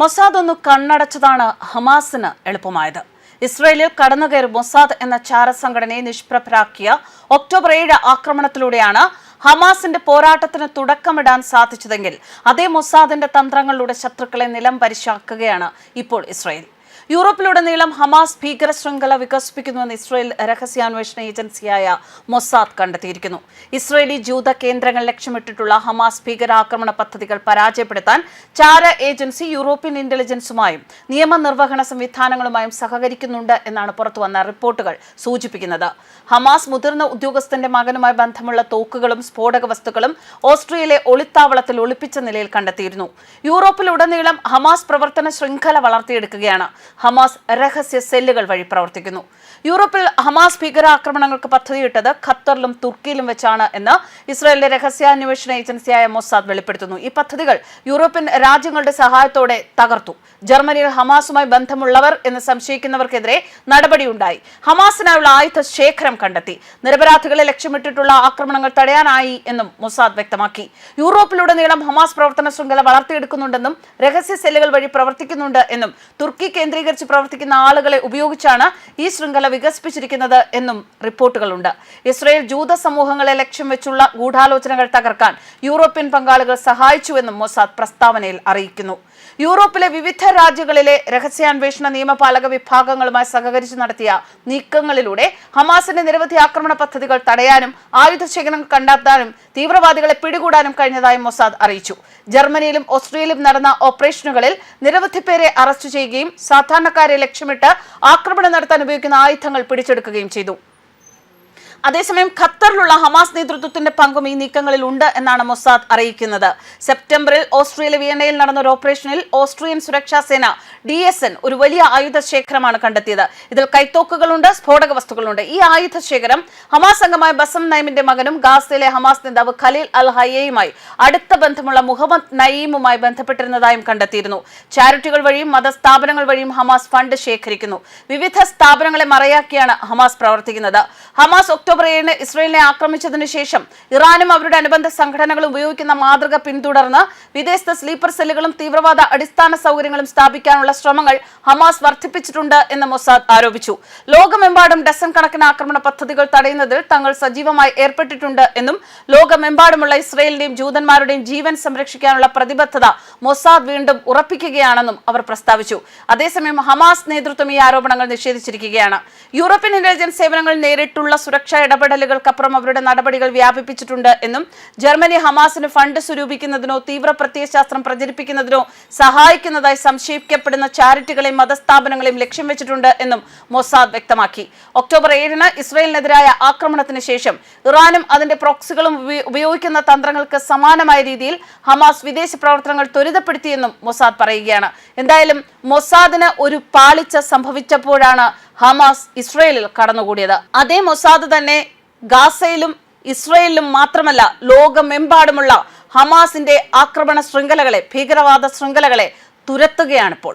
Mossad ഒന്ന് കണ്ണടച്ചതാണ് ഹമാസിന് എളുപ്പമായത്. ഇസ്രയേലിൽ കടന്നുകയറി മൊസാദ് എന്ന ചാര സംഘടനയെ നിഷ്പ്രഭരാക്കിയ ഒക്ടോബർ ഏഴ് ആക്രമണത്തിലൂടെയാണ് ഹമാസിന്റെ പോരാട്ടത്തിന് തുടക്കമിടാൻ സാധിച്ചതെങ്കിൽ അതേ മൊസാദിന്റെ തന്ത്രങ്ങളിലൂടെ ശത്രുക്കളെ നിലം പരിശാക്കുകയാണ് ഇപ്പോൾ ഇസ്രയേൽ. യൂറോപ്പിലുടനീളം ഹമാസ് ഭീകര ശൃംഖല വികസിപ്പിക്കുന്നുവെന്ന് ഇസ്രയേൽ രഹസ്യാന്വേഷണ ഏജൻസിയായ മൊസാദ് കണ്ടെത്തിയിരിക്കുന്നു. ഇസ്രയേലി ജൂത കേന്ദ്രങ്ങൾ ലക്ഷ്യമിട്ടിട്ടുള്ള ഹമാസ് ഭീകരാക്രമണ പദ്ധതികൾ പരാജയപ്പെടുത്താൻ ചാര ഏജൻസി യൂറോപ്യൻ ഇന്റലിജൻസുമായും നിയമനിർവഹണ സംവിധാനങ്ങളുമായും സഹകരിക്കുന്നുണ്ട് എന്നാണ് പുറത്തുവന്ന റിപ്പോർട്ടുകൾ സൂചിപ്പിക്കുന്നത്. ഹമാസ് മുതിർന്ന ഉദ്യോഗസ്ഥന്റെ മകനുമായി ബന്ധമുള്ള തോക്കുകളും സ്ഫോടക വസ്തുക്കളും ഓസ്ട്രിയയിലെ ഒളിത്താവളത്തിൽ ഒളിപ്പിച്ച നിലയിൽ കണ്ടെത്തിയിരുന്നു. യൂറോപ്പിലുടനീളം ഹമാസ് പ്രവർത്തന ശൃംഖല വളർത്തിയെടുക്കുകയാണ്. ഹമാസ് രഹസ്യ സെല്ലുകൾ വഴി പ്രവർത്തിക്കുന്നു. യൂറോപ്പിൽ ഹമാസ് ഭീകരാക്രമണങ്ങൾക്ക് പദ്ധതിയിട്ടത് ഖത്തറിലും തുർക്കിയിലും വെച്ചാണ് എന്ന് ഇസ്രായേലിന്റെ രഹസ്യാന്വേഷണ ഏജൻസിയായ മൊസാദ് വെളിപ്പെടുത്തുന്നു. ഈ പദ്ധതികൾ യൂറോപ്യൻ രാജ്യങ്ങളുടെ സഹായത്തോടെ തകർത്തു. ജർമ്മനിയിൽ ഹമാസുമായി ബന്ധമുള്ളവർ എന്ന് സംശയിക്കുന്നവർക്കെതിരെ നടപടിയുണ്ടായി. ഹമാസിനായുള്ള ആയുധ ശേഖരം കണ്ടെത്തി. നിരപരാധികളെ ലക്ഷ്യമിട്ടിട്ടുള്ള ആക്രമണങ്ങൾ തടയാനായി എന്നും മൊസാദ് വ്യക്തമാക്കി. യൂറോപ്പിലുടനീളം ഹമാസ് പ്രവർത്തന ശൃംഖല വളർത്തിയെടുക്കുന്നുണ്ടെന്നും രഹസ്യ സെല്ലുകൾ വഴി പ്രവർത്തിക്കുന്നുണ്ട് എന്നും തുർക്കി കേന്ദ്രീകരിച്ച് പ്രവർത്തിക്കുന്ന ആളുകളെ ഉപയോഗിച്ചാണ് ഈ ശൃംഖല വികസിപ്പിച്ചിരിക്കുന്നത് എന്നും റിപ്പോർട്ടുകളുണ്ട്. ഇസ്രയേൽ ജൂത സമൂഹങ്ങളെ ലക്ഷ്യം വെച്ചുള്ള ഗൂഢാലോചനകൾ തകർക്കാൻ യൂറോപ്യൻ പങ്കാളികൾ സഹായിച്ചുവെന്നും മൊസാദ് പ്രസ്താവനയിൽ അറിയിക്കുന്നു. യൂറോപ്പിലെ വിവിധ രാജ്യങ്ങളിലെ രഹസ്യാന്വേഷണ നിയമപാലക വിഭാഗങ്ങളുമായി സഹകരിച്ച് നടത്തിയ നീക്കങ്ങളിലൂടെ ഹമാസിന്റെ നിരവധി ആക്രമണ പദ്ധതികൾ തടയാനും ആയുധ ശേഖരം കണ്ടെത്താനും തീവ്രവാദികളെ പിടികൂടാനും കഴിഞ്ഞതായി മൊസാദ് അറിയിച്ചു. ജർമ്മനിയിലും ഓസ്ട്രേലിയയിലും നടന്ന ഓപ്പറേഷനുകളിൽ നിരവധി പേരെ അറസ്റ്റ് ചെയ്യുകയും സാധാരണക്കാരെ ലക്ഷ്യമിട്ട് ആക്രമണം നടത്താൻ ഉപയോഗിക്കുന്ന ആയുധങ്ങൾ പിടിച്ചെടുക്കുകയും ചെയ്തു. അതേസമയം ഖത്തറിലുള്ള ഹമാസ് നേതൃത്വത്തിന്റെ പങ്കും ഈ നീക്കങ്ങളിൽ ഉണ്ട് എന്നാണ് മൊസാദ് അറിയിക്കുന്നത്. സെപ്റ്റംബറിൽ ഓസ്ട്രേലിയ വിയന്നയിൽ നടന്ന ഒരു ഓപ്പറേഷനിൽ ഓസ്ട്രിയൻ സുരക്ഷാ സേന ഡി എസ് എൻ ഒരു വലിയ ആയുധ ശേഖരമാണ് കണ്ടെത്തിയത്. ഇതിൽ കൈത്തോക്കുകളുണ്ട് സ്ഫോടക വസ്തുക്കളുണ്ട്. ഈ ആയുധ ശേഖരം ഹമാസ് അംഗമായ ബസം നൈമിന്റെ മകനും ഗാസയിലെ ഹമാസ് നേതാവ് ഖലീൽ അൽ ഹയ്യയുമായി അടുത്ത ബന്ധമുള്ള മുഹമ്മദ് നയീമുമായി ബന്ധപ്പെട്ടിരുന്നതായും കണ്ടെത്തിയിരുന്നു. ചാരിറ്റികൾ വഴിയും മതസ്ഥാപനങ്ങൾ വഴിയും ഹമാസ് ഫണ്ട് ശേഖരിക്കുന്നു. വിവിധ സ്ഥാപനങ്ങളെ മറയാക്കിയാണ് ഹമാസ് പ്രവർത്തിക്കുന്നത്. ഹമാസ് ഒക്ടോബർ ഏഴിന് ഇസ്രയേലിനെ ആക്രമിച്ചതിനു ശേഷം ഇറാനും അവരുടെ അനുബന്ധ സംഘടനകളും ഉപയോഗിക്കുന്ന മാതൃക പിന്തുടർന്ന് വിദേശ സ്ലീപ്പർ സെല്ലുകളും തീവ്രവാദ അടിസ്ഥാന സൗകര്യങ്ങളും സ്ഥാപിക്കാനുള്ള ശ്രമങ്ങൾ ഹമാസ് വർദ്ധിപ്പിച്ചിട്ടുണ്ട് എന്ന് മൊസാദ് ആരോപിച്ചു. ലോകമെമ്പാടും ഡസൻ കണക്കിന് ആക്രമണ പദ്ധതികൾ തടയുന്നതിൽ തങ്ങൾ സജീവമായി ഏർപ്പെട്ടിട്ടുണ്ട് എന്നും ലോകമെമ്പാടുമുള്ള ഇസ്രയേലിന്റെയും ജൂതന്മാരുടെയും ജീവൻ സംരക്ഷിക്കാനുള്ള പ്രതിബദ്ധത മൊസാദ് വീണ്ടും ഉറപ്പിക്കുകയാണെന്നും അവർ പ്രസ്താവിച്ചു. അതേസമയം ഹമാസ് നേതൃത്വം ഈ ആരോപണങ്ങൾ നിഷേധിച്ചിരിക്കുകയാണ്. യൂറോപ്യൻ ഇന്റലിജൻസ് സേവനങ്ങൾ നേരിട്ടുള്ള സുരക്ഷാ ഇടപെടലുകൾക്കപ്പുറം അവരുടെ നടപടികൾ വ്യാപിപ്പിച്ചിട്ടുണ്ട് എന്നും ജർമ്മനി ഹമാസിന് ഫണ്ട് സ്വരൂപിക്കുന്നതിനോ തീവ്ര പ്രത്യയശാസ്ത്രം പ്രചരിപ്പിക്കുന്നതിനോ സഹായിക്കുന്നതായി സംശയിക്കപ്പെടുന്ന ചാരിറ്റികളെയും മതസ്ഥാപനങ്ങളെയും ലക്ഷ്യം വെച്ചിട്ടുണ്ട് എന്നും മൊസാദ് വ്യക്തമാക്കി. ഒക്ടോബർ ഏഴിന് ഇസ്രയേലിനെതിരായ ആക്രമണത്തിന് ശേഷം ഇറാനും അതിന്റെ പ്രോക്സികളും ഉപയോഗിക്കുന്ന തന്ത്രങ്ങൾക്ക് സമാനമായ രീതിയിൽ ഹമാസ് വിദേശ പ്രവർത്തനങ്ങൾ ത്വരിതപ്പെടുത്തിയെന്നും മൊസാദ് പറയുകയാണ്. എന്തായാലും മൊസാദിന് ഒരു പാളിച്ച സംഭവിച്ചപ്പോഴാണ് ഹമാസ് ഇസ്രയേലിൽ കടന്നുകൂടിയത്. അതേ മൊസാദ് തന്നെ ഗാസയിലും ഇസ്രയേലിലും മാത്രമല്ല ലോകമെമ്പാടുമുള്ള ഹമാസിന്റെ ആക്രമണ ശൃംഖലകളെ ഭീകരവാദ ശൃംഖലകളെ തുരത്തുകയാണിപ്പോൾ.